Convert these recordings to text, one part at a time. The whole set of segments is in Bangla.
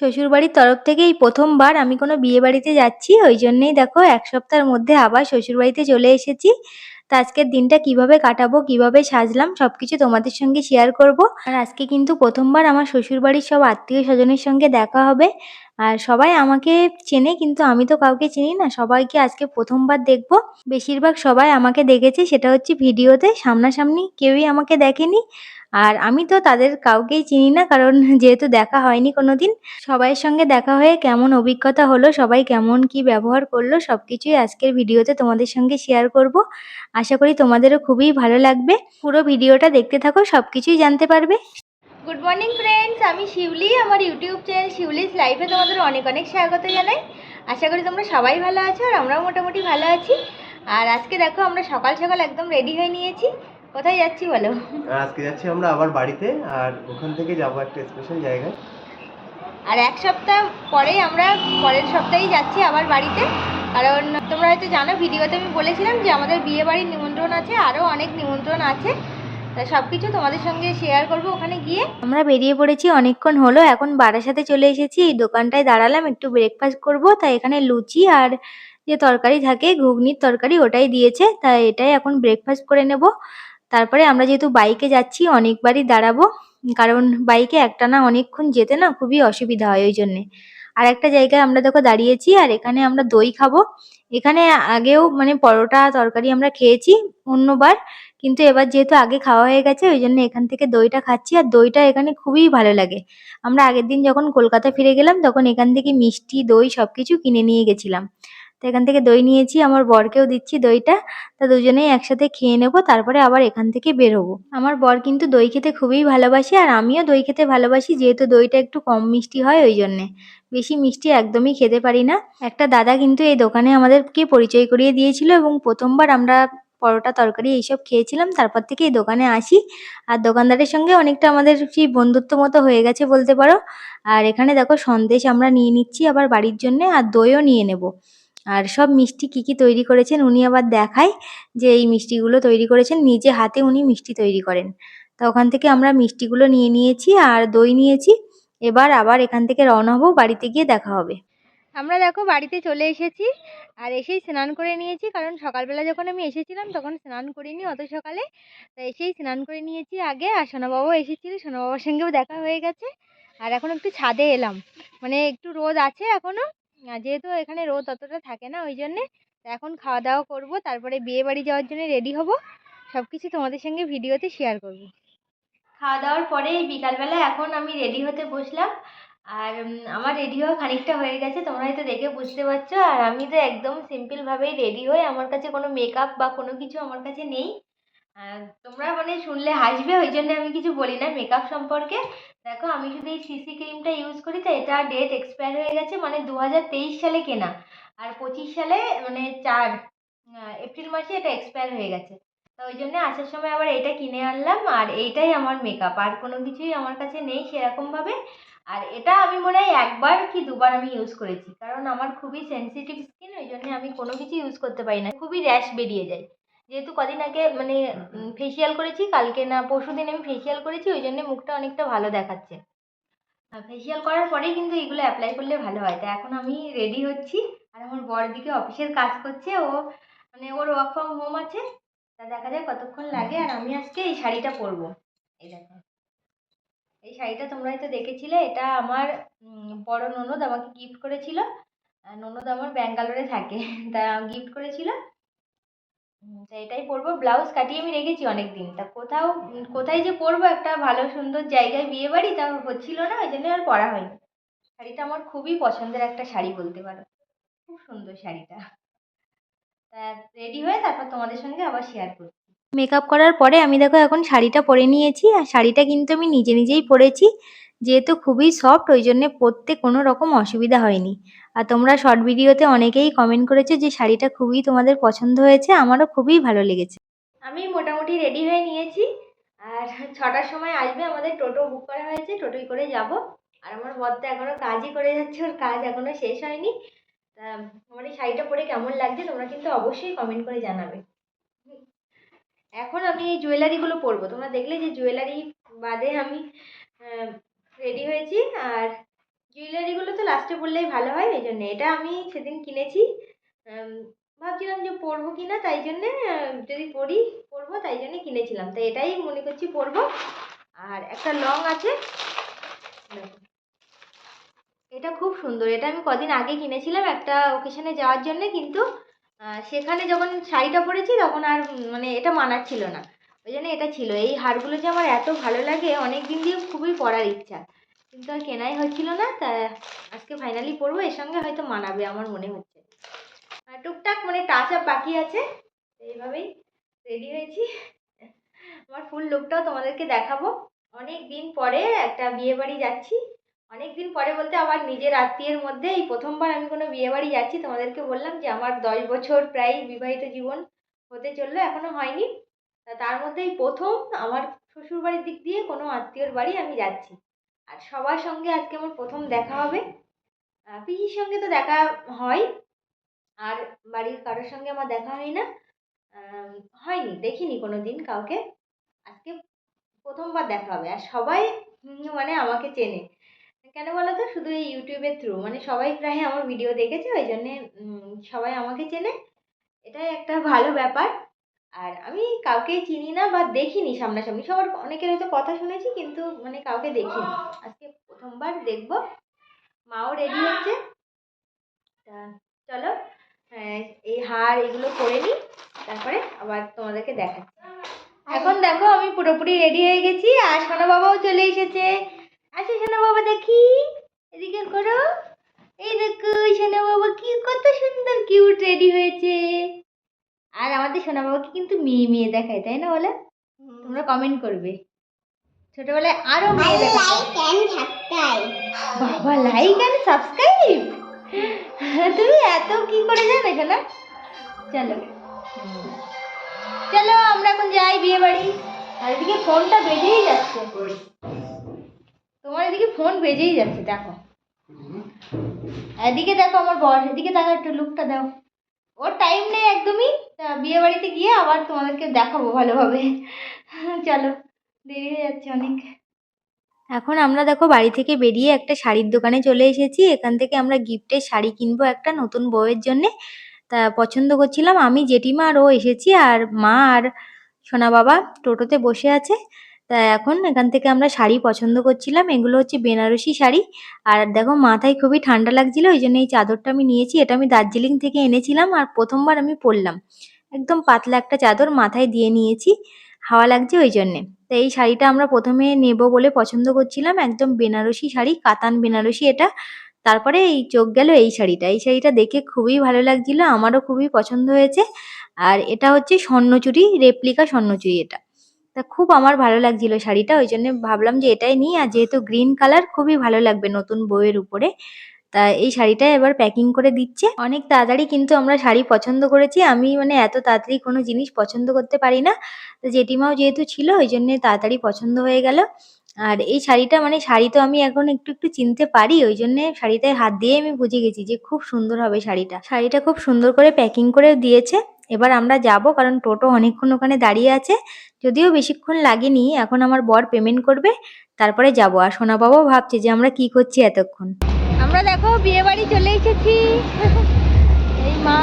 শ্বশুরবাড়ির তরফ থেকে এই প্রথমবার আমি কোনো বিয়ে বাড়িতে যাচ্ছি, ওই জন্যেই দেখো এক সপ্তাহের মধ্যে আবার শ্বশুরবাড়িতে চলে এসেছি। তো আজকের দিনটা কীভাবে কাটাবো, কীভাবে সাজলাম সব কিছু তোমাদের সঙ্গে শেয়ার করব। আর আজকে কিন্তু প্রথমবার আমার শ্বশুরবাড়ির সব আত্মীয় স্বজনের সঙ্গে দেখা হবে। আর সবাই আমাকে চেনে, কিন্তু আমি তো কাউকে চিনি না। সবাইকে আজকে প্রথমবার দেখব। বেশিরভাগ সবাই আমাকে দেখেছে, সেটা হচ্ছে ভিডিওতে। সামনাসামনি কেউই আমাকে দেখেনি। আর আমি তো তাদের কাউকেই চিনি না, কারণ যেহেতু দেখা হয়নি কোনো দিন সবাইয়ের সঙ্গে দেখা হয়ে কেমন অভিজ্ঞতা হলো, সবাই কেমন কি ব্যবহার করল সব কিছুই আজকের ভিডিওতে তোমাদের সঙ্গে শেয়ার করব। আশা করি তোমাদেরও খুবই ভালো লাগবে। পুরো ভিডিওটা দেখতে থাকো সব কিছুই জানতে পারবে। গুড মর্নিং ফ্রেন্ডস আমি শিউলি, আমার ইউটিউব চ্যানেল শিউলিস লাইফে তোমাদের অনেক অনেক স্বাগত জানাই। আশা করি তোমরা সবাই ভালো আছো আর আমরাও মোটামুটি ভালো আছি। আর আজকে দেখো আমরা সকাল সকাল একদম রেডি হয়ে নিয়েছি। কোথায় যাচ্ছি বলো? আজকে যাচ্ছি আমরা আবার বাড়িতে আর ওখান থেকে যাব একটা স্পেশাল জায়গায়। আর এক সপ্তাহ পরেই আমরা পরের সপ্তাহেই যাচ্ছি আবার বাড়িতে। কারণ তোমরা হয়তো জানো ভিডিওতে আমি বলেছিলাম যে আমাদের বিয়ে বাড়ির নিমন্ত্রণ আছে আরও অনেক নিমন্ত্রণ আছে। সব কিছু তোমাদের সঙ্গে শেয়ার করব ওখানে গিয়ে। আমরা বেরিয়ে পড়েছি অনেকক্ষণ হলো এখন বারাসাতে চলে এসেছি। এই দোকানটায় দাঁড়ালাম একটু ব্রেকফাস্ট করব। তাই এখানে লুচি আর যে তরকারি থাকে ঘুগনির তরকারি ওটাই দিয়েছে। তাই এটাই এখন ব্রেকফাস্ট করে নেব। তারপরে আমরা যেহেতু বাইকে যাচ্ছি, অনেকবারই দাঁড়াবো। কারণ বাইকে একটানা অনেকক্ষণ যেতে না খুবই অসুবিধা হয় ওই জন্যে। আর একটা জায়গায় আমরা দেখো দাঁড়িয়েছি আর এখানে আমরা দই খাব। এখানে আগেও মানে পরোটা, তরকারি আমরা খেয়েছি অন্যবার, কিন্তু এবার যেহেতু আগে খাওয়া হয়ে গেছে, ওই জন্য এখান থেকে দইটা খাচ্ছি। আর দইটা এখানে খুবই ভালো লাগে। আমরা আগের দিন যখন কলকাতা ফিরে গেলাম, তখন এখান থেকে মিষ্টি, দই সব কিছু কিনে নিয়ে গেছিলাম। তো এখান থেকে দই নিয়েছি, আমার বরকেও দিচ্ছি দইটা। তা দুজনেই একসাথে খেয়ে নেব, তারপরে আবার এখান থেকে বেরোবো আমার বর কিন্তু দই খেতে খুবই ভালোবাসে, আর আমিও দই খেতে ভালোবাসি, যেহেতু দইটা একটু কম মিষ্টি হয় ওই জন্যে। বেশি মিষ্টি একদমই খেতে পারি না। একটা দাদা কিন্তু এই দোকানে আমাদেরকে পরিচয় করিয়ে দিয়েছিল এবং প্রথমবার আমরা পরোটা, তরকারি এইসব খেয়েছিলাম, তারপর থেকে এই দোকানে আসি। আর দোকানদারের সঙ্গে অনেকটা আমাদের সেই বন্ধুত্ব মতো হয়ে গেছে বলতে পারো। আর এখানে দেখো সন্দেশ আমরা নিয়ে নিচ্ছি আবার বাড়ির জন্যে, আর দইও নিয়ে নেব। আর সব মিষ্টি কী কী তৈরি করেছেন উনি আবার দেখায় যে এই মিষ্টিগুলো তৈরি করেছেন, নিজে হাতে উনি মিষ্টি তৈরি করেন। তা ওখান থেকে আমরা মিষ্টিগুলো নিয়ে নিয়েছি আর দই নিয়েছি, এবার আবার এখান থেকে রওনা হব, বাড়িতে গিয়ে দেখা হবে। আমরা দেখো বাড়িতে চলে এসেছি আর এসেই স্নান করে নিয়েছি, কারণ সকালবেলা যখন আমি এসেছিলাম তখন স্নান করিনি অত সকালে। তা এসেই স্নান করে নিয়েছি আগে আর সোনাবাবাও এসেছিল, সোনাবাবার সঙ্গেও দেখা হয়ে গেছে। আর এখন একটু ছাদে এলাম মানে একটু রোদ আছে এখনও যেহেতু এখানে রোদ অতটা থাকে না ওই জন্যে এখন খাওয়া দাওয়া করব, তারপরে বিয়ে বাড়ি যাওয়ার জন্য রেডি হব সব কিছু তোমাদের সঙ্গে ভিডিওতে শেয়ার করব। খাওয়া দাওয়ার পরে বিকালবেলা এখন আমি রেডি হতে বসলাম, আর আমার রেডি হওয়া খানিকটা হয়ে গেছে, তোমরা হয়তো দেখে বুঝতে পারছ, আর আমি তো একদম সিম্পলভাবেই রেডি হই, আমার কাছে কোনো মেকআপ বা কোনো কিছু আমার কাছে নেই। তোমরা মানে শুনলে হাসবে ওই জন্য আমি কিছু বলি না মেকআপ সম্পর্কে। দেখো, আমি শুধু এই সিসি ক্রিমটা ইউজ করি, তো এটা ডেট এক্সপায়ার হয়ে গেছে মানে দু হাজার তেইশ সালে কেনা। আর পঁচিশ সালে মানে চার এপ্রিল মাসে এটা এক্সপায়ার হয়ে গেছে। তো ওই জন্য আসার সময় আবার এটা কিনে আনলাম, আর এইটাই আমার মেকআপ আর কোনো কিছুই আমার কাছে নেই সেরকমভাবে। আর এটা আমি মনে হয় একবার কি দুবার আমি ইউজ করেছি, কারণ আমার খুবই সেনসিটিভ স্কিন ওই জন্য আমি কোনো কিছু ইউজ করতে পারি না। খুবই র্যাশ বেরিয়ে যায়। যেহেতু কদিন আগে মানে ফেসিয়াল করেছি, কালকে না পরশু দিন আমি ফেসিয়াল করেছি, ওই জন্য মুখটা অনেকটা ভালো দেখাচ্ছে। ফেসিয়াল করার পরেই কিন্তু এগুলো অ্যাপ্লাই করলে ভালো হয়। তা এখন আমি রেডি হচ্ছি। আর আমার বর দিকে অফিসের কাজ করছে, ও মানে ওর ওয়ার্ক ফ্রম হোম আছে। তা দেখা যাক কতক্ষণ লাগে। আর আমি আজকে এই শাড়িটা পরবো। এই দেখো। এই শাড়িটা তোমরা হয়তো দেখেছিলে। এটা আমার বড় ননদ আমাকে গিফট করেছিল। ননদ আমার ব্যাঙ্গালোরে থাকে। তা গিফট করেছিল। এটাই পরবো। ব্লাউজ কাটিয়ে আমি রেখেছি অনেক দিন তা কোথাও কোথায় যে পরবো একটা ভালো সুন্দর জায়গায় বিয়ে বাড়ি তা হচ্ছিল না, ওই জন্য আর পরা হয়নি। শাড়িটা আমার খুবই পছন্দের একটা শাড়ি বলতে পারো। খুব সুন্দর শাড়িটা। তা রেডি হয়ে তারপর তোমাদের সঙ্গে আবার শেয়ার করছি। মেকআপ করার পরে আমি দেখো এখন শাড়িটা পরে নিয়েছি, আর শাড়িটা কিন্তু আমি নিজে নিজেই পরেছি। যেহেতু খুবই সফট ওই জন্যে পরতে কোনো রকম অসুবিধা হয়নি। আর তোমরা শর্ট ভিডিওতে অনেকেই কমেন্ট করেছ যে শাড়িটা খুবই তোমাদের পছন্দ হয়েছে, আমারও খুবই ভালো লেগেছে। আমি মোটামুটি রেডি হয়ে নিয়েছি। আর ছটার সময় আসবে, আমাদের টোটো বুক করা হয়েছে টোটোয় করে যাব। আর আমার বর তো এখনও কাজই করে যাচ্ছে, ওর কাজ এখনও শেষ হয়নি। আমার এই শাড়িটা পরে কেমন লাগছে তোমরা কিন্তু অবশ্যই কমেন্ট করে জানাবে। এখন আমি এই জুয়েলারিগুলো পরবো। তোমরা দেখলে যে জুয়েলারি বাদে আমি রেডি হয়েছি। আর জুয়েলারিগুলো তো লাস্টে বললেই ভালো হয়, এই জন্যে। এটা আমি সেদিন কিনেছি। ভাবছিলাম যে পরবো কি না তাই জন্যে যদি পরি, পরবো, তাই জন্যে কিনেছিলাম। তাই এটাই মনে করছি পরবো। আর একটা লং আছে। এটা খুব সুন্দর। এটা আমি কদিন আগে কিনেছিলাম একটা ওকেশনে যাওয়ার জন্য, কিন্তু সেখানে যখন শাড়িটা পরেছি, তখন আর মানে এটা মানাচ্ছিল না। ওই জন্য এটা ছিল। এই হারগুলো যে আমার এত ভালো লাগে অনেক দিন দিয়ে খুবই পরার ইচ্ছা। কিন্তু আর কেনাই হচ্ছিল না, তা আজকে ফাইনালি পরবো, এর সঙ্গে হয়তো মানাবে আমার মনে হচ্ছে। টুকটাক মানে টাচ আপ বাকি আছে, এইভাবেই রেডি হয়েছি। আমার ফুল লুকটাও তোমাদেরকে দেখাবো। অনেক দিন পরে একটা বিয়ে বাড়ি যাচ্ছি। অনেক দিন পরে বলতে আমার নিজের আত্মীয়ের মধ্যে এই প্রথমবার আমি কোনো বিয়ে বাড়ি যাচ্ছি, তোমাদেরকে বললাম যে আমার দশ বছর প্রায় বিবাহিত জীবন হতে চলল, এখনও হয়নি। তা তার মধ্যে এই প্রথম আমার শ্বশুর বাড়ির দিক দিয়ে কোনো আত্মীয়র বাড়ি আমি যাচ্ছি। আর সবার সঙ্গে আজকে আমার প্রথম দেখা হবে। পিসির সঙ্গে তো দেখা হয়, আর বাড়ির কারোর সঙ্গে আমার দেখা হয় না। হয়নি, দেখিনি কোনো দিন কাউকে। আজকে প্রথমবার দেখা হবে, আর সবাই মানে আমাকে চেনে। কেন বলো তো? শুধু এই ইউটিউবের থ্রু মানে সবাই প্রায় আমার ভিডিও দেখেছে, ওই জন্যে সবাই আমাকে চেনে। এটাই একটা ভালো ব্যাপার। আর আমি কাউকে চিনি না বা দেখিনি সামনাসামনি। সবার অনেকের হয়তো কথা শুনেছি কিন্তু মানে কাউকে দেখিনি। আজকে প্রথমবার দেখব। মাও রেডি হচ্ছে। তা চলো আহ, এই হার এগুলো করে নিই। তারপরে আবার তোমাদেরকে দেখাচ্ছি। এখন দেখো আমি পুরোপুরি রেডি হয়ে গেছি। আর সোনা বাবাও চলে এসেছে। আসো সোনা বাবা দেখি। এদিকে করো। এই দেখো সোনা বাবা কি কত সুন্দর কিউট রেডি হয়েছে। আর আমাদের সোনা বাবাকে কিন্তু মেয়ে মেয়ে দেখায় তাই না বলে? তোমরা কমেন্ট করবে। ছোটবেলায় আরও মেয়ে দেখায়। বাবা লাইক অ্যান্ড সাবস্ক্রাইব তুমি এত কি করে জানো সোনা? চলো। চলো আমরা এখন যাই বিয়ে বাড়ি। আর এদিকে ফোনটা বেজেই যাচ্ছে। তোমার এদিকে ফোন বেজেই যাচ্ছে দেখো। এদিকে দেখো আমার বর এদিকে দেখো একটু লুকটা দাও। ওর টাইম নেই একদমই। তা বিয়ে বাড়িতে গিয়ে আবার তোমাদেরকে দেখাবো ভালোভাবে। চলো, দেরি হয়ে যাচ্ছে অনেক। এখন আমরা দেখো বাড়ি থেকে বেরিয়ে একটা শাড়ির দোকানে চলে এসেছি। এখান থেকে আমরা গিফটের শাড়ি কিনবো একটা নতুন বউয়ের জন্যে। তা পছন্দ করছিলাম আমি, জেঠিমা আর ও এসেছি আর মা আর সোনা বাবা টোটোতে বসে আছে। তা এখন এখান থেকে আমরা শাড়ি পছন্দ করছিলাম। এগুলো হচ্ছে বেনারসি শাড়ি। আর দেখো মাথায় খুবই ঠান্ডা লাগছিল, ওই জন্য এই চাদরটা আমি নিয়েছি। এটা আমি দার্জিলিং থেকে এনেছিলাম আর প্রথমবার আমি পরলাম। একদম পাতলা একটা চাদর মাথায় দিয়ে নিয়েছি, হাওয়া লাগছে ওই জন্যে। তো এই শাড়িটা আমরা প্রথমে নেব বলে পছন্দ করছিলাম, একদম বেনারসি শাড়ি, কাতান বেনারসি এটা। তারপরে এই চোখ গেল এই শাড়িটা। এই শাড়িটা দেখে খুবই ভালো লাগছিল, আমারও খুবই পছন্দ হয়েছে। আর এটা হচ্ছে স্বর্ণচুরি, রেপ্লিকা স্বর্ণচুরি এটা। তা খুব আমার ভালো লাগছিল শাড়িটা, ওই জন্য ভাবলাম যে এটাই নিই। আর যেহেতু গ্রিন কালার খুবই ভালো লাগবে নতুন বউয়ের উপরে। তা এই শাড়িটা এবার প্যাকিং করে দিচ্ছে। অনেক তাড়াতাড়ি কিন্তু আমরা শাড়ি পছন্দ করেছি। আমি মানে এত তাড়াতাড়ি কোনো জিনিস পছন্দ করতে পারি না। তো জেঠিমাও যেহেতু ছিল, ওই জন্যে তাড়াতাড়ি পছন্দ হয়ে গেল। আর এই শাড়িটা মানে শাড়ি তো আমি এখন একটু একটু চিনতে পারি, ওই জন্যে শাড়িটায় হাত দিয়ে আমি বুঝে গেছি যে খুব সুন্দর হবে শাড়িটা। শাড়িটা খুব সুন্দর করে প্যাকিং করে দিয়েছে। এবার আমরা যাব কারণ টোটো অনেকক্ষণ ওখানে দাঁড়িয়ে আছে। যদিও বেশিক্ষণ লাগেনি এখন আমার বর পেমেন্ট করবে তারপরে যাব। আর সোনা বাবাও ভাবছে যে আমরা কি করছি এতক্ষণ। আমরা দেখো বিয়ে বাড়ি চলে এসেছি। এই মা।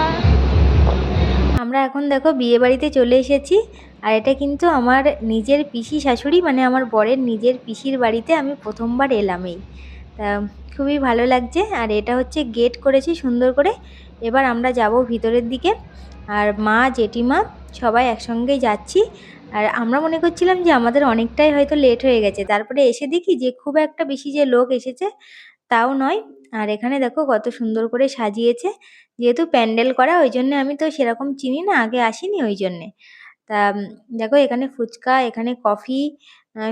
আমরা এখন দেখো বিয়ে বাড়িতে চলে এসেছি। আর এটা কিন্তু আমার নিজের পিসি শাশুড়ি মানে আমার বরের নিজের পিসির বাড়িতে আমি প্রথমবার এলাম এই। তা খুবই ভালো লাগছে। আর এটা হচ্ছে গেট করেছি সুন্দর করে। এবার আমরা যাব ভিতরের দিকে। আর মা, জেঠিমা সবাই একসঙ্গেই যাচ্ছি। আর আমরা মনে করছিলাম যে আমাদের অনেকটাই হয়তো লেট হয়ে গেছে। তারপরে এসে দেখি যে খুব একটা বেশি যে লোক এসেছে তাও নয়। আর এখানে দেখো কত সুন্দর করে সাজিয়েছে। যেহেতু প্যান্ডেল করা, ওই জন্য আমি তো সেরকম চিনি না, আগে আসিনি ওই জন্যে। তা দেখো এখানে ফুচকা, এখানে কফি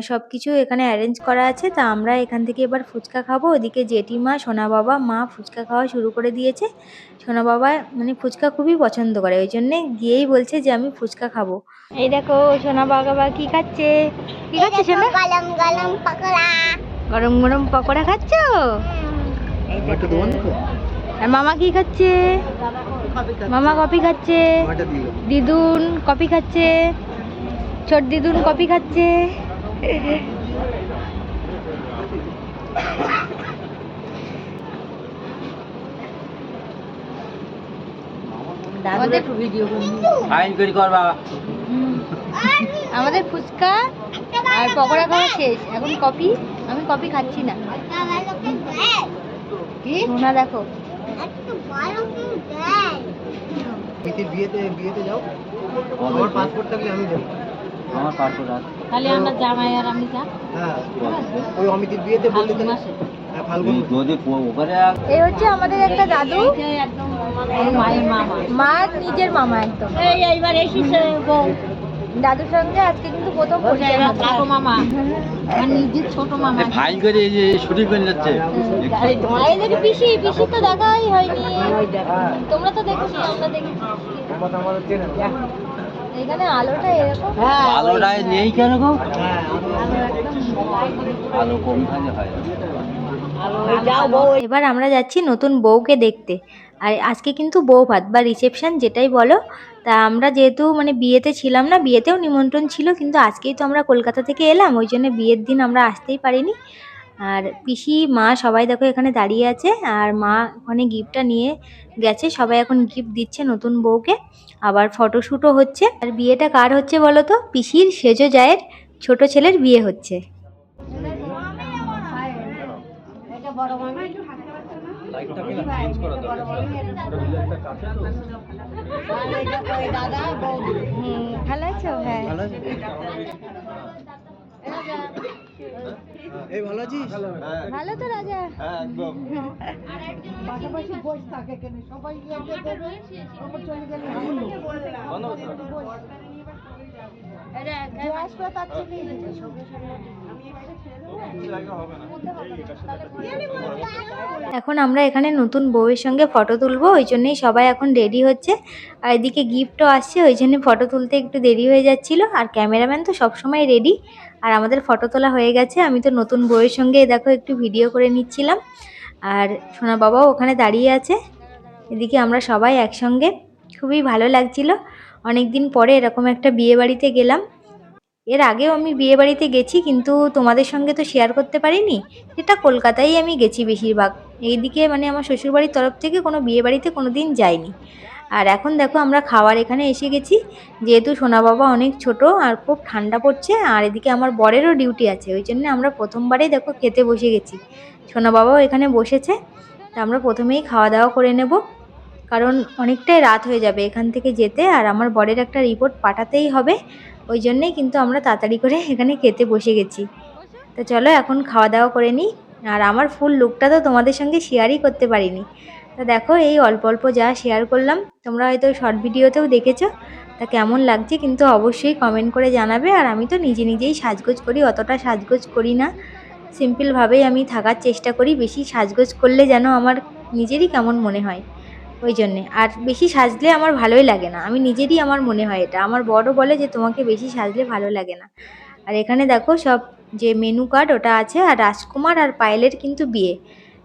সব কিছু এখানে অ্যারেঞ্জ করা আছে। তা আমরা এখান থেকে এবার ফুচকা খাব। ওদিকে জেঠিমা সোনা বাবা মা ফুচকা খাওয়া শুরু করে দিয়েছে। সোনা বাবা মানে ফুচকা খুবই পছন্দ করে। ওই জন্যে গিয়েই বলছে যে আমি ফুচকা খাব। এই দেখো সোনা বাবা কি খাচ্ছে? কি খাচ্ছে সোনা? গরম গরম পকোড়া। গরম গরম পকোড়া খাচ্ছ? আর মামা কি খাচ্ছে? মামা কফি খাচ্ছে। দিদুন কফি খাচ্ছে। ছোট দিদুন কফি খাচ্ছে। আমাদের ভিডিও ফাইন করে করবা আমাদের ফুচকা আর পকোড়া খাওয়া শেষ। এখন কপি আমি কপি খাচ্ছি না। কি? শোনা দেখো। বিয়েতে বিয়েতে যাও। আমার পাসপোর্ট থাকলে আমি যাব। আমার পাসপোর্ট আছে তাহলে আমরা জামাই আর আমি যা হ্যাঁ ওই অমিতির বিয়েতে বললে মাসে। হ্যাঁ ফাল্গুন মাসে। এই হচ্ছে আমাদের একটা দাদু। মা নিজের মামা একদম। দাদুর সঙ্গে আজকে কিন্তু প্রথম মামা। আর নিজের ছোট মামা। ফাইন করে এই যে শুটিং করে যাচ্ছে। এই দেখি পিসি পিসি তো দেখাই হয়নি। তোমরা তো দেখেছি আমরা দেখেছি। এখানে আলোটা এরকম? আলোটায় নেই কেন গো? হ্যাঁ আলো কম হয় বউ এবার আমরা যাচ্ছি নতুন বউকে দেখতে। আর আজকে কিন্তু বউ ভাত বা রিসেপশন যেটাই বলো তা আমরা যেহেতু মানে বিয়েতে ছিলাম না বিয়েতেও নিমন্ত্রণ ছিল কিন্তু আজকেই তো আমরা কলকাতা থেকে এলাম ওই জন্য বিয়ের দিন আমরা আসতেই পারিনি। আর পিসি মা সবাই দেখো এখানে দাঁড়িয়ে আছে আর মা ওখানে গিফটটা নিয়ে গেছে সবাই এখন গিফট দিচ্ছে নতুন বউকে। আবার ফটোশ্যুটও হচ্ছে। আর বিয়েটা কার হচ্ছে বলো তো? পিসির সেজো জায়ের ছোট ছেলের বিয়ে হচ্ছে। ভালো আছো? হ্যাঁ। এই ভালো আছিস? ভালো তো রাজা। হ্যাঁ একদম। পাশাপাশি বসে থাকে কেন সবাই দেবে। চলে গেলে এখন আমরা এখানে নতুন বউয়ের সঙ্গে ফটো তুলবো ওই জন্যই সবাই এখন রেডি হচ্ছে। আর এদিকে গিফটও আসছে ওই জন্য ফটো তুলতে একটু দেরি হয়ে যাচ্ছিল। আর ক্যামেরাম্যান তো সবসময় রেডি আর আমাদের ফটো তোলা হয়ে গেছে। আমি তো নতুন বইয়ের সঙ্গে দেখো, একটু ভিডিও করে নিচ্ছিলাম। আর সোনা বাবাও ওখানে দাঁড়িয়ে আছে। এদিকে আমরা সবাই একসঙ্গে। খুবই ভালো লাগছিল। অনেক দিন পরে এরকম একটা বিয়ে বাড়িতে গেলাম। এর আগেও আমি বিয়ে বাড়িতে গেছি, কিন্তু তোমাদের সঙ্গে তো শেয়ার করতে পারিনি। এটা কলকাতায় আমি গেছি বেশিরভাগ। এইদিকে মানে আমার শ্বশুরবাড়ির তরফ থেকে কোনো বিয়ে বাড়িতে কোনো দিন যাইনি। আর এখন দেখো আমরা খাওয়ার এখানে এসে গেছি। যেহেতু সোনা বাবা অনেক ছোট আর খুব ঠান্ডা পড়ছে, আর এদিকে আমার বরেরও ডিউটি আছে, ওই জন্য আমরা প্রথমবারেই দেখো খেতে বসে গেছি। সোনা বাবাও এখানে বসেছে, তা আমরা প্রথমেই খাওয়া দাওয়া করে নেব। কারণ অনেকটাই রাত হয়ে যাবে এখান থেকে যেতে, আর আমার বরের একটা রিপোর্ট পাঠাতেই হবে। ওই জন্যেই কিন্তু আমরা তাড়াতাড়ি করে এখানে খেতে বসে গেছি। তো চলো এখন খাওয়া দাওয়া করে নিই, আর আমার ফুল লুকটা তো তোমাদের সঙ্গে শেয়ারই করতে পারিনি। তা দেখো, এই অল্প অল্প যা শেয়ার করলাম, তোমরা হয়তো শর্ট ভিডিওতেও দেখেছ। তা কেমন লাগছে কিন্তু অবশ্যই কমেন্ট করে জানাবে। আর আমি তো নিজে নিজেই সাজগোজ করি, অতটা সাজগোজ করি না। সিম্পলভাবেই আমি থাকার চেষ্টা করি, বেশি সাজগোজ করলে যেন আমার নিজেরই কেমন মনে হয় ওই জন্যে। আর বেশি সাজলে আমার ভালোই লাগে না। আমি নিজেরই আমার মনে হয় এটা। আমার বড় বলে যে তোমাকে বেশি সাজলে ভালো লাগে না। আর এখানে দেখো সব যে মেনু কার্ড ওটা আছে, আর রাজকুমার আর পায়েলের কিন্তু বিয়ে।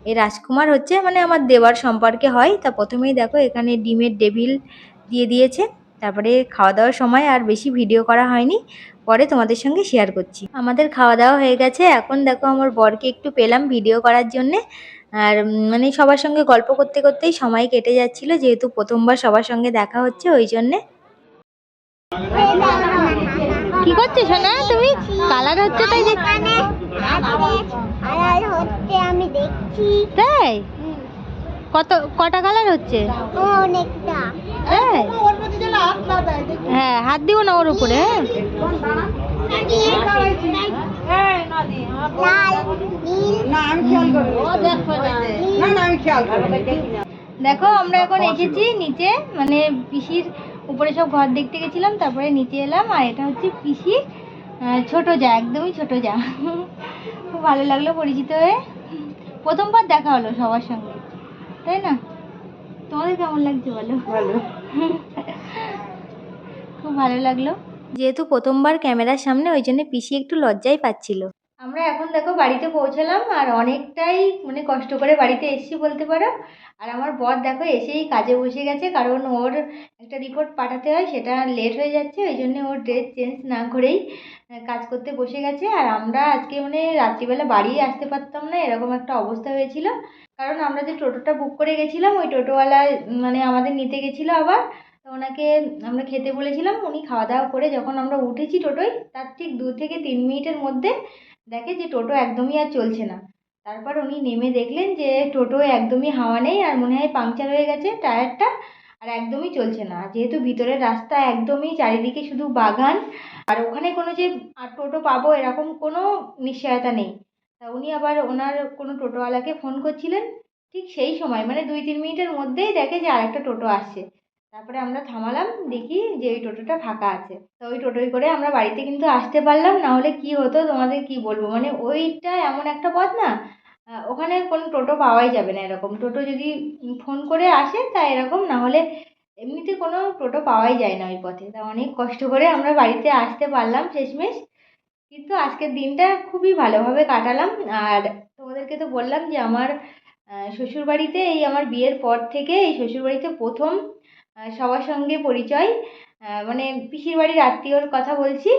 এই রাজকুমার হচ্ছে মানে আমার দেওয়ার সম্পর্কে হয়। তা প্রথমেই দেখো এখানে ডিমের ডেভিল দিয়ে দিয়েছে। তারপরে খাওয়া দাওয়ার সময় আর বেশি ভিডিও করা হয়নি। পরে তোমাদের সঙ্গে শেয়ার করছি। আমাদের খাওয়া দাওয়া হয়ে গেছে। এখন দেখো আমার বরকে একটু পেলাম ভিডিও করার জন্যে। আর মানে সবার সঙ্গে গল্প করতে করতেই সময় কেটে যাচ্ছিল, যেহেতু প্রথমবার সবার সঙ্গে দেখা হচ্ছে, ওই জন্যে। কি করছ সোনা? তুমি কালার হচ্ছে তাই দেখ আড়াই হচ্ছে আমি দেখছি। তাই? কত কটা কালার হচ্ছে? অনেকটা। হ্যাঁ হাত দিও না ওর উপরে হ্যাঁ? দেখো আমরা এখন এসেছি নিচে মানে পিসির উপরে সব ঘর দেখতে গেছিলাম তারপরে নিচে এলাম আর এটা হচ্ছে পিসি ছোট যা একদমই ছোট যা। খুব ভালো লাগল পরিচিত হয়ে। প্রথমবার দেখা হলো সবার সঙ্গে তাই না? তোমাদের কেমন লাগছে বলো? ভালো। খুব ভালো লাগল। যেহেতু প্রথমবার ক্যামেরার সামনে ওই জন্য পিসি একটু লজ্জাই পাচ্ছিল। আমরা এখন দেখো বাড়িতে পৌঁছালাম আর অনেকটাই মানে কষ্ট করে বাড়িতে এসেছি বলতে পারো। আর আমার বর দেখো এসেই কাজে বসে গেছে কারণ ওর একটা রিপোর্ট পাঠাতে হয়, সেটা লেট হয়ে যাচ্ছে, ওই জন্য ওর ড্রেস চেঞ্জ না করেই কাজ করতে বসে গেছে। আর আমরা আজকে মানে রাত্রিবেলা বাড়ি আসতে পারতাম না, এরকম একটা অবস্থা হয়েছিল। কারণ আমরা যে টোটোটা বুক করে গেছিলাম, ওই টোটোওয়ালা মানে আমাদের নিতে গেছিল আবার। ওনাকে আমরা খেতে বলেছিলাম, উনি খাওয়া দাওয়া করে যখন আমরা উঠেছি টোটোয়, তার ঠিক দু থেকে তিন মিনিটের মধ্যে দেখে যে টোটো একদমই আর চলছে না। তারপর উনি নেমে দেখলেন যে টোটো একদমই হাওয়া নেই আর মনে হয় পাংচার হয়ে গেছে টায়ারটা আর একদমই চলছে না। যেহেতু ভিতরের রাস্তা একদমই চারিদিকে শুধু বাগান, আর ওখানে কোনো যে আর টোটো পাবো এরকম কোনো নিশ্চয়তা নেই। তা উনি আবার ওনার কোনো টোটোওয়ালাকে ফোন করছিলেন, ঠিক সেই সময় মানে দুই তিন মিনিটের মধ্যেই দেখে যে আরেকটা টোটো আসছে। তারপরে আমরা থামালাম, দেখি যে ওই টোটোটা ফাঁকা আছে। তো ওই টোটোয় করে আমরা বাড়িতে কিন্তু আসতে পারলাম না হলে কি হতো, তোমাদের কি বলব? মানে ওইটা এমন একটা পথ না ওখানে কোনো টোটো পাওয়াই যাবে না এরকম। টোটো যদি ফোন করে আসে, তা এরকম না হলে এমনিতে কোনো টোটো পাওয়াই যায় না ওই পথে। তা অনেক কষ্ট করে আমরা বাড়িতে আসতে পারলাম শেষমেশ। কিন্তু আজকের দিনটা খুবই ভালোভাবে কাটালাম। আর তোমাদেরকে তো বললাম যে আমার শ্বশুরবাড়িতে এই আমার বিয়ের পর থেকে এই শ্বশুরবাড়িতে প্রথম সবার সঙ্গে পরিচয়। মানে পিসির বাড়ির আত্মীয়র কথা বলছি।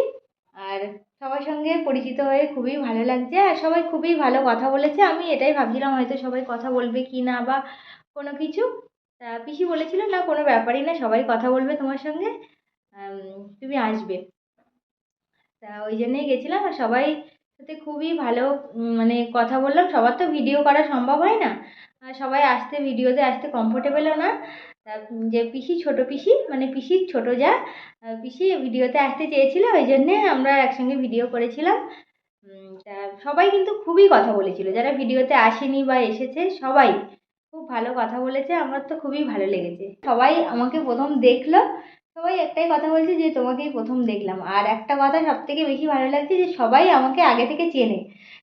আর সবার সঙ্গে পরিচিত হয়ে খুবই ভালো লাগছে। আর সবাই খুবই ভালো কথা বলেছে। আমি এটাই ভাবছিলাম, হয়তো সবাই কথা বলবে কি না বা কোনো কিছু। তা পিসি বলেছিল, না, কোনো ব্যাপারই না, সবাই কথা বলবে তোমার সঙ্গে। তুমি আসবে। তা ওই জন্যেই গেছিলাম। আর সবাই সাথে খুবই ভালো মানে কথা বললাম। সবার তো ভিডিও করা সম্ভব হয় না। সবাই আসতে, ভিডিওতে আসতে কমফোর্টেবলও না। যে পিসি ছোট পিসি মানে পিসির ছোট যা পিসি ভিডিওতে আসতে চেয়েছিল, ওই জন্যে আমরা একসঙ্গে ভিডিও করেছিলাম। তা সবাই কিন্তু খুবই কথা বলেছিল। যারা ভিডিওতে আসেনি বা এসেছে, সবাই খুব ভালো কথা বলেছে, আমার তো খুবই ভালো লেগেছে। সবাই আমাকে প্রথম দেখল, সবাই একটাই কথা বলছে যে, তোমাকেই প্রথম দেখলাম। আর একটা কথা সব থেকে বেশি ভালো লাগছে যে, সবাই আমাকে আগে থেকে চেনে,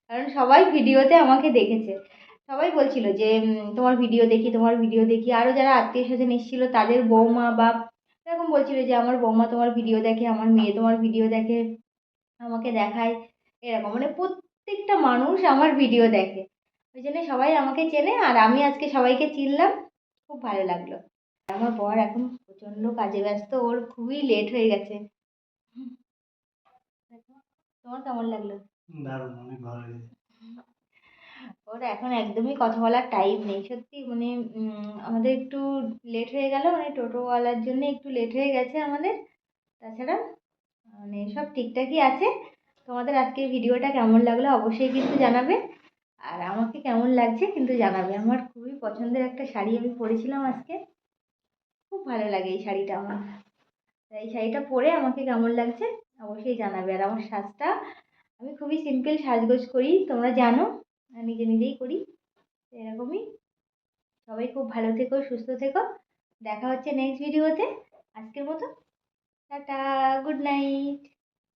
কারণ সবাই ভিডিওতে আমাকে দেখেছে। সবাই বলছিল যে তোমার ভিডিও দেখি, তোমার ভিডিও দেখি। আরও যারা আত্মীয় স্বজন এসেছিল, তাদের বৌমা বা এরকম বলছিল যে, আমার বৌমা তোমার ভিডিও দেখে, আমার মেয়ে তোমার ভিডিও দেখে, আমাকে দেখায়। এরকম। মানে প্রত্যেকটা মানুষ আমার ভিডিও দেখে। ওই জন্য সবাই আমাকে চেনে, আর আমি আজকে সবাইকে চিনলাম। খুব ভালো লাগল। আমার বর এখন প্রচণ্ড কাজে ব্যস্ত, ওর খুবই লেট হয়ে গেছে। তোমার কেমন লাগল? দারুণ, অনেক ভালো লেগেছে। ওর এখন একদমই কথা বলার টাইম নেই। সত্যি মানে আমাদের একটু লেট হয়ে গেল মানে টোটোওয়ালার জন্য একটু লেট হয়ে গেছে আমাদের। তাছাড়া মানে সব ঠিকঠাকই আছে। তোমাদের আজকের ভিডিওটা কেমন লাগল অবশ্যই কিন্তু জানাবে। আর আমাকে কেমন লাগছে কিন্তু জানাবে। আমার খুবই পছন্দের একটা শাড়ি আমি পরেছিলাম আজকে। খুব ভালো লাগে এই শাড়িটা আমার। এই শাড়িটা পরে আমাকে কেমন লাগছে অবশ্যই জানাবে। আর আমার সাজটা, আমি খুবই সিম্পল সাজগোজ করি, তোমরা জানো। নিজে নিজেই করি। এরকমই। সবাই খুব ভালো থেকো, সুস্থ থেকো। দেখা হচ্ছে নেক্সট ভিডিওতে আজকের মতো। Tata good night